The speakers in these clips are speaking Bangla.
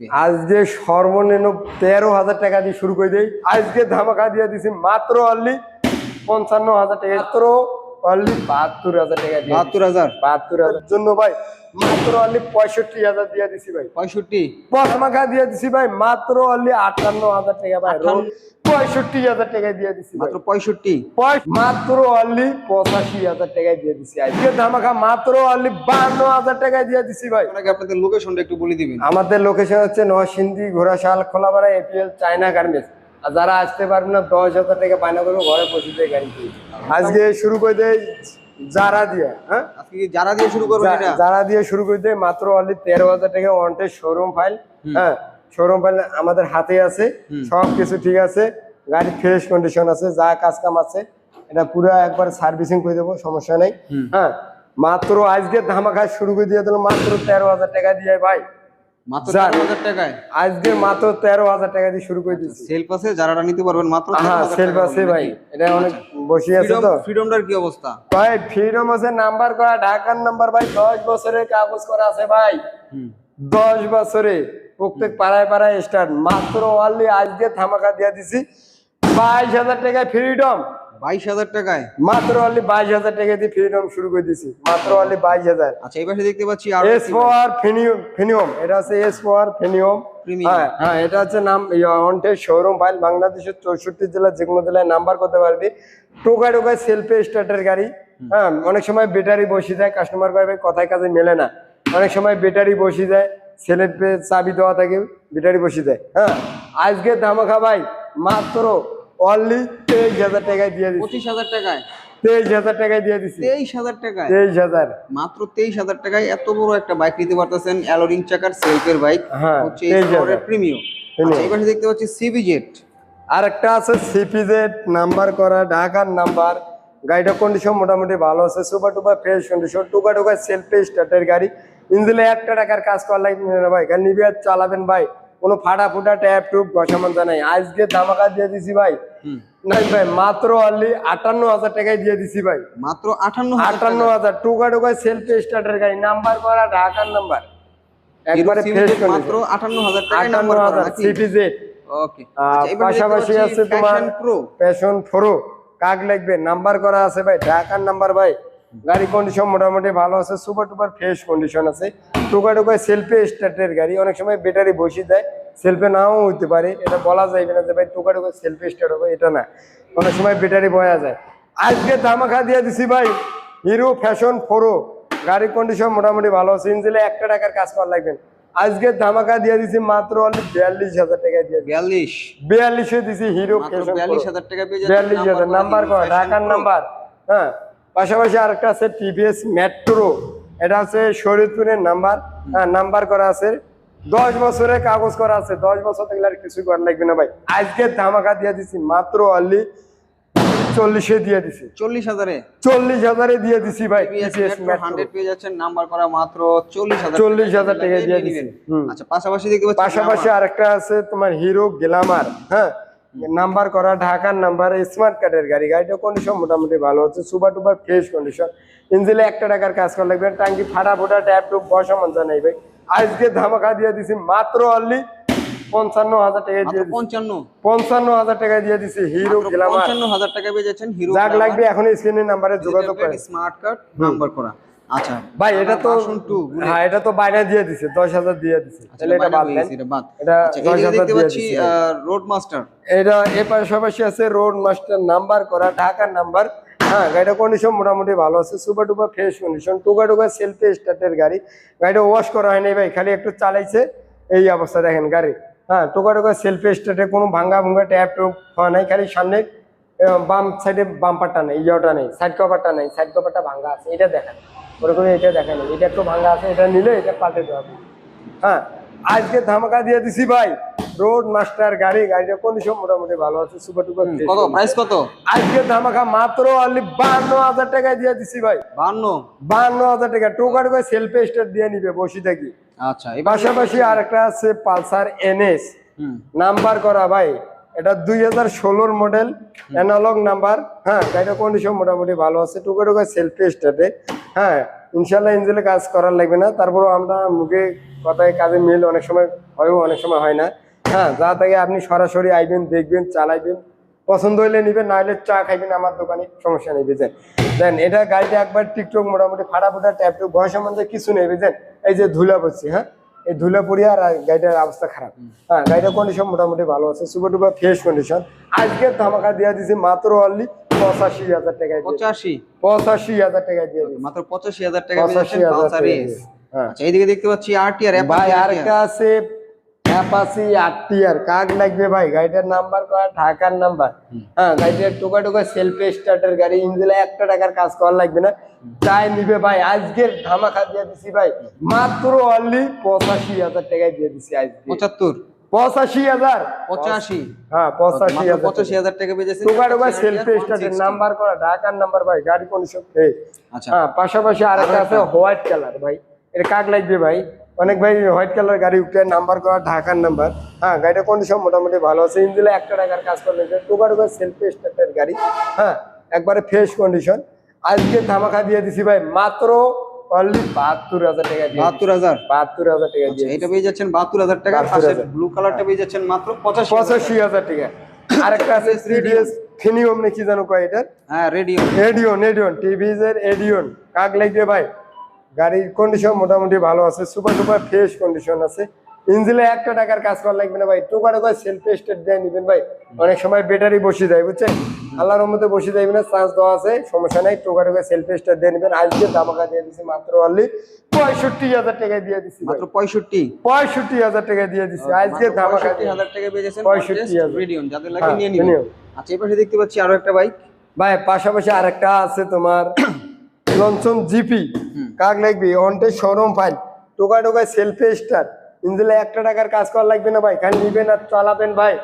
আজকে সর্বনিম্ন তেরো হাজার টাকা দিয়ে শুরু করে দেই। আজকে ধামাকা দিয়ে দিছি মাত্র অনলি পঞ্চান্ন হাজার টাকা। মাত্র? অনলি বাহাত্তর হাজার টাকা দিয়ে বাহাত্তর হাজার? বাহাত্তর হাজার। জন্য ভাই মাত্র অনলি পঁয়ষট্টি হাজার দিয়ে দিছি ভাই। পঁয়ষট্টি? পথমাখা দিয়ে দিছি ভাই মাত্র অনলি আটান্ন হাজার টাকা ভাই। পঁয়ষট্টি হাজার টাকা দিয়ে দিছি মাত্র পঁয়ষট্টি? মাত্র অনলি পঁচাশি হাজার টাকায় দিয়ে দিছি আজকে। ধামাকা মাত্র অনলি বান্ন হাজার টাকায় দিয়ে দিছি ভাই। আপনাদের লোকেশনটা একটু বলে দিবেন। আমাদের লোকেশন হচ্ছে Narsingdi Ghorashal Kholapara APL China garments. আর যারা আসতে পারবে না দশ হাজার টাকা বায়না করবে ঘরে পৌঁছে দিয়ে গাড়ি আজকে শুরু করে দেয় যারা দিয়ে হ্যাঁ? আজকে কি যারা দিয়ে শুরু করবেন এটা? যারা দিয়ে শুরু করে মাত্র অনলি তেরো হাজার টাকা ওয়ান্টেড শোরুম ফাইল হ্যাঁ? শোরুম ফাইল আমাদের হাতে আছে সব কিছু ঠিক আছে গাড়ি ফ্রেশ কন্ডিশন আছে যা কাজ কাম আছে এটা পুরো একবার সার্ভিসিং করে দেবো সমস্যা নেই হ্যাঁ? মাত্র আজকে ধামাকা শুরু করে দিয়ে দিল মাত্র তেরো হাজার টাকা দিয়ে ভাই। মাত্র। তেরো হাজার টাকায়? আজকে মাত্র তেরো হাজার টাকা দিয়ে শুরু করে দিচ্ছি সেল পাসে যারা নিতে পারবেন মাত্র হ্যাঁ সেলফ আছে ভাই এটা অনেক বসে আছে তো। ফ্রিডমটার কি অবস্থা? ভাই ফ্রিডম আছে নাম্বার করা ঢাকার নাম্বার ভাই দশ বছরের কাগজ করা আছে ভাই। দশ বছরে প্রত্যেক পাড়ায় পাড়ায় স্টার্ট মাত্র অনলি আজকে ধামাকা দিয়ে দিছি। বাইশ হাজার টাকায় ফ্রিডম। বাইশ হাজার টাকায়? মাত্র অনলি বাইশ হাজার টাকা দিয়ে ফ্রিডম শুরু করে দিছি। মাত্র অনলি বাইশ হাজার। আচ্ছা এই পাশে দেখতে পাচ্ছি এস ফিনিয়ম ফিনিয়ম এটা হচ্ছে এস ফোর ফিনিয়ম হ্যাঁ হ্যাঁ এটা হচ্ছে নাম অন্টের শোরুম ফাইল বাংলাদেশের চৌষট্টি জেলা যে কোনো জেলায় নাম্বার করতে পারবি। টোকায় টোকায় সেলফে স্টার্টের গাড়ি। হ্যাঁ অনেক সময় ব্যাটারি বসে যায় কাস্টমার কয় কথায় কাজে মেলে না। অনেক সময় ব্যাটারি বসে যায় সেলফে চাবি দেওয়া থাকে ব্যাটারি বসে যায়। হ্যাঁ আজকে ধামাখা ভাই মাত্র অনলি তেইশ হাজার টাকায় দিয়ে দিচ্ছি পঁচিশ হাজার টাকায়? তেইশ হাজার টাকায় দিয়ে দিচ্ছি তেইশ হাজার টাকায়? তেইশ হাজার। মাত্র তেইশ হাজার টাকায় এত বড় একটা বাইক নিতে পারতেছেন অ্যালোরিং চাকার সেলফের বাইক হ্যাঁ, হচ্ছে 23,000 প্রিমিয়াম Premium। আচ্ছা পাশে দেখতে পাচ্ছি সিবি জেট আর একটা আছে সিপিজেড নাম্বার করা ঢাকার নাম্বার। কন্ডিশন মোটামুটি ভালো আছে সুপার টুপার ফ্রেশ কন্ডিশন টুকা টুকা সেলফে স্টার্টের গাড়ি। ইঞ্জিনে একটা টাকার কাজ করা লাগবে না ভাই গাড়ি নিবি চালাবেন ভাই। কোনো ফাটা ফুটা ট্যাপ টুপ ঘষামন্ত নাই। আজকে ধামাকা দিয়ে দিছি ভাই। নাই ভাই মাত্র অনলি আটান্ন হাজার টাকায় দিয়ে দিছি ভাই। মাত্র আটান্ন আটান্ন হাজার টুকা টুকা সেলফে স্টার্টের গাড়ি নাম্বার করা ঢাকার নাম্বার একবারে ফ্রেশ মাত্র আটান্ন হাজার নাম্বার করা সিপিজেড ওকে পাশাপাশি আছে তোমার প্রো প্যাশন প্রো কাক লাগবে? নাম্বার করা আছে ভাই ঢাকার নাম্বার ভাই। গাড়ি কন্ডিশন মোটামুটি ভালো আছে সুপার টুপার ফ্রেশ কন্ডিশন আছে। টুকা টুকা সেলফে স্টার্টের গাড়ি অনেক সময় ব্যাটারি বসে দেয় সেলফে নাও হইতে পারে এটা বলা যাইবে না যে ভাই টুকা টুকা সেলফে স্টার্ট হবে এটা না। অনেক সময় ব্যাটারি বয়া যায়। আজকে ধামাখা দিয়ে দিছি ভাই হিরো ফ্যাশন ফোরো গাড়ির কন্ডিশন মোটামুটি ভালো আছে ইঞ্জিনে একটা টাকার কাজ করা লাগবেন আজকে ধামাকা দিয়ে দিছি মাত্র বিয়াল্লিশ হাজার টাকা দিয়ে বিয়াল্লিশ? বিয়াল্লিশে দিছি হিরো বিয়াল্লিশ হাজার টাকা বিয়াল্লিশ হাজার নাম্বার করা ঢাকার নাম্বার হ্যাঁ। পাশাপাশি আরেকটা আছে টিভিএস মেট্রো এটা আছে শরীরপুরের নাম্বার। হ্যাঁ নাম্বার করা আছে। দশ বছরের কাগজ করা আছে। দশ বছর থাকলে আর কিছু করা লাগবে না ভাই। আজকে ধামাকা দিয়ে দিছি মাত্র অনলি চল্লিশে দিয়ে দিছি। চল্লিশ হাজারে? চল্লিশ হাজারে দিয়ে দিছি ভাই টিভিএস মেট্রো হান্ড্রেড পেয়ে যাচ্ছেন নাম্বার করা মাত্র চল্লিশ হাজার চল্লিশ হাজার টাকা দিয়ে দিবেন আচ্ছা পাশাপাশি দেখতে পাচ্ছি পাশাপাশি আরেকটা আছে তোমার হিরো গ্লামার হ্যাঁ নাম্বার করা ঢাকার নাম্বার স্মার্ট কার্ডের গাড়ি। গাড়িটা কন্ডিশন মোটামুটি ভালো হচ্ছে সুপার টুপার ফ্রেশ কন্ডিশন ইঞ্জিনে একটা টাকার কাজ করা লাগবে টাঙ্কি ফাটা ফোটা ট্যাপ টুপ বসা মন নেই ভাই। আজকে ধামাকা দিয়ে দিছি মাত্র অনলি পঞ্চান্ন হাজার টাকা দিয়ে পঞ্চান্ন পঞ্চান্ন। হাজার টাকা দিয়ে দিছি হিরো পঞ্চান্ন হাজার টাকা পেয়ে যাচ্ছেন হিরো লাগবে এখন স্ক্রিনের নাম্বারে যোগাযোগ করে। স্মার্ট কার্ড নাম্বার করা। আচ্ছা। ভাই এটা তো হ্যাঁ এটা তো বাইরে দিয়ে দিছে দশ হাজার দিয়ে দিছে। তাহলে এটা বাদ দেন। এটা বাদ। এটা আচ্ছা দশ এই যে হাজার দেখতে পাচ্ছি রোড মাস্টার এটা এর পাশাপাশি আছে রোড মাস্টার নাম্বার করা ঢাকার নাম্বার হ্যাঁ গাড়িটা কন্ডিশন মোটামুটি ভালো আছে সুপার টুপার ফ্রেশ কন্ডিশন টুকা টুকা সেলফি স্টার্টের গাড়ি। গাড়িটা ওয়াশ করা হয়নি ভাই খালি একটু চালাইছে। এই অবস্থা দেখেন গাড়ি। হ্যাঁ টুকা টুকা সেলফি স্টার্টে কোনো ভাঙ্গা ভুঙ্গা ট্যাপ টুপ হওয়া নাই খালি সামনে বাম সাইডে বাম্পারটা নেই ইয়েটা নেই সাইড কভারটা নেই সাইড কভারটা ভাঙ্গা আছে এটা দেখেন। ওরে করে এটা দেখেন এটা একটু ভাঙ্গা আছে এটা নিলে এটা পাল্টে দেওয়া হবে। হ্যাঁ আজকে ধামাকা দিয়ে দিছি ভাই। রোড মাস্টার গাড়ি গাড়িটা কন্ডিশন মোটামুটি ভালো আছে সুপার টুপার কত? প্রাইস কত? আজকে ধামাকা মাত্র অনলি বান্ন হাজার টাকায় দিয়ে দিছি ভাই। বান্ন বান্ন হাজার টাকা। টোকার করে সেলফে স্টার দিয়ে নিবে বসে থাকি। আচ্ছা এবার পাশাপাশি আর একটা আছে পালসার এনএস। নাম্বার করা ভাই। এটা দুই হাজার ষোলোর মডেল অ্যানালগ নাম্বার হ্যাঁ গাড়িটা কন্ডিশন মোটামুটি ভালো আছে। টুকে টুকে সেলফি স্টার্টে হ্যাঁ ইনশাল্লাহ ইঞ্জিনে কাজ করার লাগবে না। তারপর আমরা মুখে কথায় কাজে মিল অনেক সময় হয়ও অনেক সময় হয় না। হ্যাঁ যা থেকে আপনি সরাসরি আইবেন দেখবেন চালাইবেন। পছন্দ হইলে নিবেন না হলে চা খাইবেন আমার দোকানে সমস্যা নেই বুঝেন দেন এটা গাড়িটা একবার টিকটক মোটামুটি ফাটা ফুটা ট্যাপ টুক বয়স সম্বন্ধে কিছু নেই বুঝেন এই যে ধুলা পড়ছি হ্যাঁ? এই ধুলা পড়ি আর গাড়িটার অবস্থা খারাপ। হ্যাঁ গাড়িটার কন্ডিশন মোটামুটি ভালো আছে সুপার টুপার ফ্রেশ কন্ডিশন আজকে ধামাকা দিয়ে দিছি মাত্র অনলি পঁচাশি হাজার টাকায় পঁচাশি? পঁচাশি হাজার টাকা দিয়ে মাত্র পঁচাশি হাজার টাকা পঁচাশি হাজার টাকা। হ্যাঁ। আচ্ছা এইদিকে দেখতে পাচ্ছি আর টি আরটিআর ভাই আর একটা আছে অ্যাপাসি আরটিআর কাক লাগবে ভাই? গাড়িটার নাম্বার করা ঢাকার নাম্বার। হ্যাঁ গাড়িটার টোকা টোকা সেলফ স্টার্টের গাড়ি ইঞ্জিনে একটা টাকার কাজ করা লাগবে না। চাই নিবে ভাই আজকের ধামাকা দিয়ে দিছি ভাই মাত্র অনলি পঁচাশি হাজার টাকায় দিয়ে দিছি আজকে। পঁচাত্তর? পঁচাশি হাজার। পঁচাশি? হ্যাঁ পঁচাশি হাজার পঁচাশি হাজার টাকা পেয়ে যাচ্ছেন টোকা টোকা সেলফ স্টার্টের নাম্বার করা ঢাকার নাম্বার ভাই গাড়ি আচ্ছা। হ্যাঁ পাশাপাশি আরেকটা আছে হোয়াইট কালার ভাই এটা কাক লাগবে ভাই? অনেক ভাই হোয়াইট কালার গাড়ি উঠে নাম্বার করা ঢাকার নাম্বার হ্যাঁ গাড়িটা কন্ডিশন মোটামুটি ভালো আছে। ইঞ্জিনে একটা টাকার কাজ করলে টোকা টোকা সেলফ স্টার্টের গাড়ি হ্যাঁ একবারে ফ্রেশ কন্ডিশন আজকে ধামাকা দিয়ে দিছি ভাই মাত্র অনলি বাহাত্তর হাজার টাকা বাহাত্তর হাজার? বাহাত্তর হাজার টাকা দিয়ে এটা পেয়ে যাচ্ছেন বাহাত্তর হাজার টাকা। ব্লু কালারটা পেয়ে যাচ্ছেন মাত্র পঁচাশি পঁচাশি হাজার টাকা। আরেকটা আছে থ্রি ডিএস ফিনিয়ম নাকি জানো কয় হ্যাঁ রেডিও এডিয়ন টিভিজের এডিয়ন কাক লাগবে ভাই? গাড়ির কন্ডিশন মোটামুটি ভালো আছে সুপার সুপার ফ্রেশ কন্ডিশন আছে। ইঞ্জিনে একটা টাকার কাজ করা লাগবে না ভাই টোকা টোকা সেলফ স্টেট দিয়ে নিবেন ভাই। অনেক সময় ব্যাটারি বসে যায় বুঝছেন? আল্লাহর মধ্যে বসে যাইবে না চান্স দেওয়া আছে সমস্যা নাই টোকা টোকা সেলফ স্টেট দিয়ে নিবেন। আজকে দামাকা দিয়ে দিছি মাত্র অনলি পঁয়ষট্টি হাজার টাকায় দিয়ে দিছি মাত্র পঁয়ষট্টি? পঁয়ষট্টি হাজার টাকায় দিয়ে দিছি আজকে দামাকা পঁয়ষট্টি হাজার টাকা পেয়ে যাচ্ছেন 65,000 রেডিয়ন যাদের লাগে হ্যাঁ, নিয়ে নিবেন। আচ্ছা এই পাশে দেখতে পাচ্ছি আরও একটা বাইক ভাই পাশাপাশি আরেকটা আছে তোমার লঞ্চন জিপি কাক লাগবে? অনটে শোরুম ফাইল টোকা টোকায় সেলফি স্টার ইঞ্জিনে একটা টাকার কাজ করা লাগবে না ভাই। খালি নিবেন আর চালাবেন ভাই।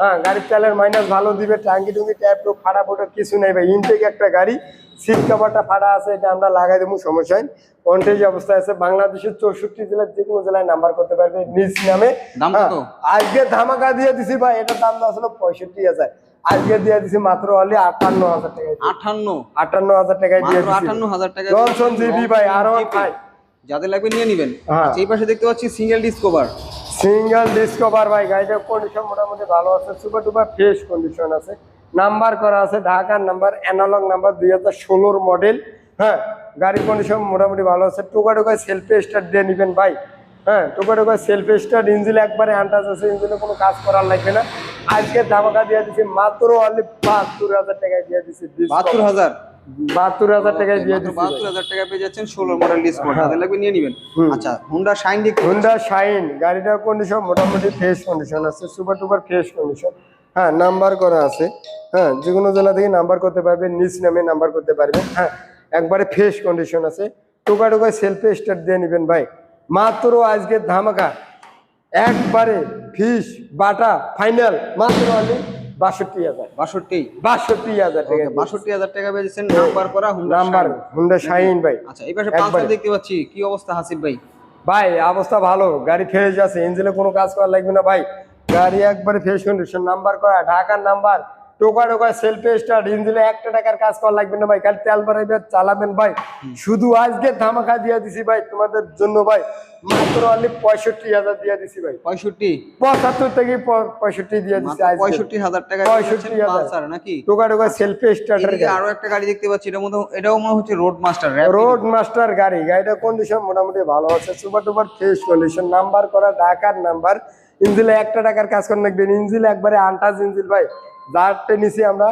হ্যাঁ গাড়ির চালের মাইনাস ভালো দিবে। টাঙ্কি টুঙ্কি ট্যাপ টুক ফাটা ফোটো কিছু নেই ভাই। ইনটেক একটা গাড়ি সিট কাভারটা ফাটা আছে এটা আমরা লাগাই দেবো সমস্যা নেই। অনটেজ অবস্থায় আছে বাংলাদেশের চৌষট্টি জেলার যে কোনো জেলায় নাম্বার করতে পারবে। নিজ নামে। হ্যাঁ? আজকে ধামাকা দিয়ে দিছি ভাই। এটার দাম ছিল পঁয়ষট্টি হাজার। আজকে দিয়ে দিছি মাত্র হলে আটান্ন হাজার টাকা আটান্ন? আটান্ন হাজার টাকায় দিয়ে আটান্ন হাজার টাকা জনসন জিবি ভাই আরও ভাই। যাদের লাগবে নিয়ে নিবেন। হ্যাঁ। আচ্ছা এই পাশে দেখতে পাচ্ছি সিঙ্গেল ডিসকভার সিঙ্গেল ডিসকভার ভাই গাড়িটার কন্ডিশন মোটামুটি ভালো আছে সুপার টুপার ফ্রেশ কন্ডিশন আছে। নাম্বার করা আছে ঢাকার নাম্বার অ্যানালগ নাম্বার দুই হাজার ষোলোর মডেল হ্যাঁ গাড়ির কন্ডিশন মোটামুটি ভালো আছে। টোকা টোকায় সেলফি স্টার্ট দিয়ে নিবেন ভাই। হ্যাঁ টোকা টোকায় সেলফি স্টার্ট ইঞ্জিন একবারে আন্টাজ আছে ইঞ্জিনে কোনো কাজ করার লাগবে না। আজকে ধামাকা দিয়ে দিছি মাত্র অনলি বাহাত্তর হাজার টাকায় দিয়ে দিছি বাহাত্তর হাজার? বাহাত্তর হাজার টাকায় দিয়ে মাত্র বাহাত্তর হাজার টাকা পেয়ে যাচ্ছেন ষোলো মডেল লাগবে নিয়ে নিবেন। আচ্ছা হুন্ডা শাইন হুন্ডা শাইন গাড়িটার কন্ডিশন মোটামুটি ফ্রেশ কন্ডিশন আছে সুপার টুপার ফ্রেশ কন্ডিশন হ্যাঁ নাম্বার করা আছে। হ্যাঁ যে কোনো জেলা থেকে নাম্বার করতে পারবেন নিজ নামে নাম্বার করতে পারবেন হ্যাঁ একবারে ফ্রেশ কন্ডিশন আছে। টোকা টোকায় সেলফি স্টার্ট দিয়ে নেবেন ভাই। মাত্র আজকে ধামাকা একবারে ফিস বাটা ফাইনাল মাত্র আমি বাষট্টি হাজার। বাষট্টি? বাষট্টি হাজার টাকা বাষট্টি হাজার টাকা পেয়েছেন নাম্বার করা নাম্বার হুন্ডা ভাই। আচ্ছা এই পাশে পাঁচটা দেখতে পাচ্ছি। কি অবস্থা হাসিফ ভাই? ভাই অবস্থা ভালো। গাড়ি ফ্রেশ আছে ইঞ্জিনে কোনো কাজ করা লাগবে না ভাই। গাড়ি একবারে ফ্রেশ কন্ডিশন নাম্বার করা ঢাকার নাম্বার টোকা টোকা সেলফি স্টার্ট ইঞ্জিনে একটা টাকার কাজ করা লাগবে না ভাই খালি তেল ভরাইবেন চালাবেন ভাই। শুধু আজকে ধামাকা দিয়ে দিছি ভাই তোমাদের জন্য ভাই মাত্র অনলি পঁয়ষট্টি হাজার দিয়ে দিছি ভাই। পঁয়ষট্টি? পঁচাত্তর থেকে পঁয়ষট্টি দিয়ে দিছি পঁয়ষট্টি হাজার টাকা পঁয়ষট্টি হাজার। নাকি? টোকা টোকা সেলফি স্টার্টার আরও একটা গাড়ি দেখতে পাচ্ছি এটার মধ্যে এটাও মনে হচ্ছে রোড মাস্টার রোড মাস্টার গাড়ি। গাড়িটার কন্ডিশন মোটামুটি ভালো আছে super duper fresh condition number করা ঢাকার নাম্বার ইঞ্জিলে একটা টাকার কাজ করে রাখবেন ইঞ্জিল একবারে আন্টাজ ইঞ্জিল ভাই। যারটে নিছি আমরা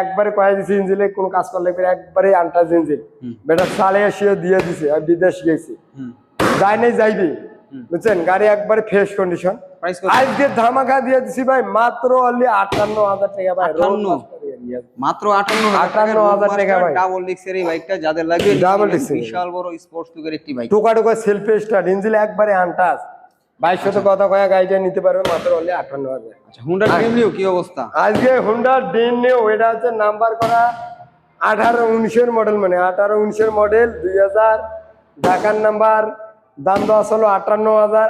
একবারে কয়ে দিছি ইঞ্জিলে কোনো কাজ করে লাগবে একবারে আন্টাজ ইঞ্জিল। বেটা সালে এসে দিয়ে দিছে আর বিদেশ গেছি। যাই নাই যাইবি বুঝছেন? গাড়ি একবারে ফ্রেশ কন্ডিশন আজকে ধামাকা দিয়ে দিছি ভাই মাত্র অনলি আটান্ন হাজার টাকা ভাই রোড 58 মাস্টার গাড়ি আছে। মাত্র আটান্ন 58,000 টাকা ভাই। ডাবল ডিক্সের এই বাইকটা যাদের লাগবে disc এর। নেবেন। বিশাল বড় স্পোর্টস যুগের একটি বাইক টোকা টোকা সেলফি স্টার্ট ইঞ্জিল একবারে আনটাস বাইশ শত কথা কয়া গাড়িটা নিতে পারবে মাত্র আটান্ন হাজার। আচ্ছা হুন্ডা ড্রিমলিও কি অবস্থা? আজকে হুন্ডা ডিন নিউ এটা হচ্ছে নাম্বার করা আঠারো উনিশের মডেল মানে আঠারো উনিশের মডেল দুই হাজার ঢাকার নাম্বার দাম ছিল আটান্ন হাজার।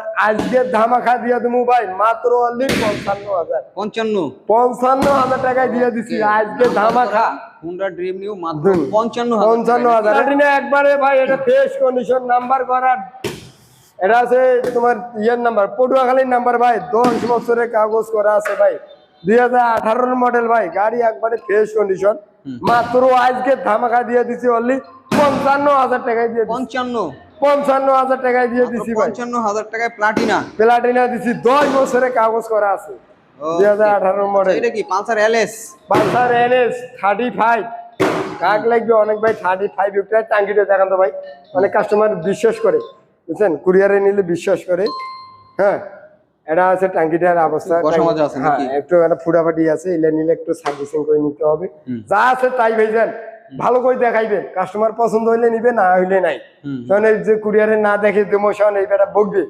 ধামাখা দিয়ে দেবো ভাই মাত্র অনলি পঞ্চান্ন হাজার। পঞ্চান্ন? পঞ্চান্ন হাজার টাকায় দিয়ে দিছি আজকে ধামাখা হুন্ডা ড্রিম নিউ মাত্র পঞ্চান্ন পঞ্চান্ন হাজার। এটা একবারে ভাই এটা ফ্রেশ কন্ডিশন নাম্বার করা এটা আছে তোমার ইয়ের নাম্বার পটুয়াখালীর নাম্বার ভাই দশ বছরের কাগজ করা আছে ভাই। দুই হাজার আঠারোর মডেল ভাই গাড়ি একবারে ফ্রেশ কন্ডিশন মাত্র আজকে ধামাকা দিয়ে দিছি অনলি পঞ্চান্ন হাজার টাকায় দিয়ে পঞ্চান্ন। পঞ্চান্ন হাজার টাকায় দিয়ে দিছি পঞ্চান্ন হাজার টাকায় প্লাটিনা প্লাটিনা দিছি দশ বছরের কাগজ করা আছে। দুই হাজার আঠারো মডেল এটা কি? Pulsar LS? Pulsar NS thirty five কাক লাগবে অনেক ভাই থার্টি ফাইভ টাঙ্কিটা দেখান তো ভাই। অনেক কাস্টমার বিশ্বাস করে। বুঝছেন? কুরিয়ারে নিলে বিশ্বাস করে। হ্যাঁ? এটা আছে টাঙ্কিটার অবস্থা হ্যাঁ? একটু একটা ফুটাফাটি আছে এলে নিলে একটু সার্ভিসিং করে নিতে হবে। যা আছে তাই ভাইজান। ভালো করে দেখাইবেন কাস্টমার পছন্দ হইলে নিবে না হইলে নাই। কারণ এই যে কুরিয়ারে না দেখে দেমোশন এই বেটা বকবে।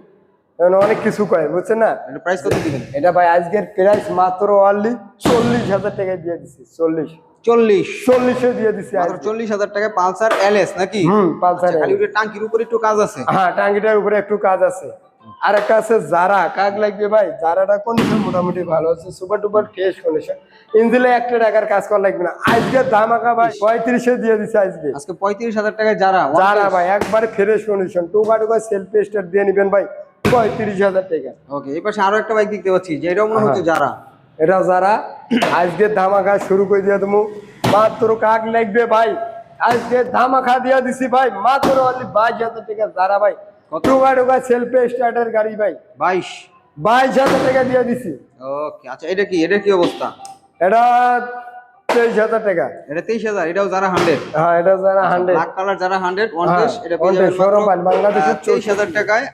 অনেক কিছু কয় বুঝছেন না? এটা প্রাইস কত দিবেন? এটা ভাই আজকের প্রাইস মাত্র অনলি চল্লিশ হাজার টাকায় দিয়ে দিছি চল্লিশ। চল্লিশ। চল্লিশে দিয়ে দিছি চল্লিশ হাজার টাকায় পালসার এলএস নাকি? হুম পালসার টাঙ্কির উপরে একটু কাজ আছে। হ্যাঁ উপরে একটু কাজ আছে। আর একটা আছে জারা। কাক লাগবে ভাই? জারাটা কন্ডিশন মোটামুটি ভালো আছে। সুপার টুপার ফ্রেশ কন্ডিশন ইঞ্জিলে একটা টাকার কাজ করা লাগবে না। আজকে ধামাকা ভাই পঁয়ত্রিশে দিয়ে দিছে আজকে। আজকে পঁয়ত্রিশ হাজার টাকায় যারা জারা ভাই একবারে ফ্রেশ কন্ডিশন টুকা টুকা সেলফ স্টার দিয়ে নিবেন ভাই পঁয়ত্রিশ হাজার টাকা। ওকে এই পাশে আরও একটা বাইক দেখতে পাচ্ছি যেটাও মনে হচ্ছে যারা এটা যারা আজকে ধামাখা শুরু করে দিয়ে তুমি মাত্র কাক লাগবে ভাই। আজকে ধামাখা দিয়ে দিছি ভাই। মাত্র বাইশ হাজার টাকা যারা ভাই। কত? টুকা টুকা সেলফ স্টার্টের গাড়ি ভাই। বাইশ? বাইশ হাজার টাকা দিয়ে দিছি। ওকে আচ্ছা এটা কি? এটা কি অবস্থা? এটা তেইশ হাজার টাকা। এটা তেইশ হাজার এটাও যারা হান্ড্রেড হ্যাঁ এটা যারা হান্ড্রেড ব্ল্যাক কালার যারা হান্ড্রেড ওয়ান হ্যাঁ, এটা বাংলাদেশের তেইশ হাজার টাকায়।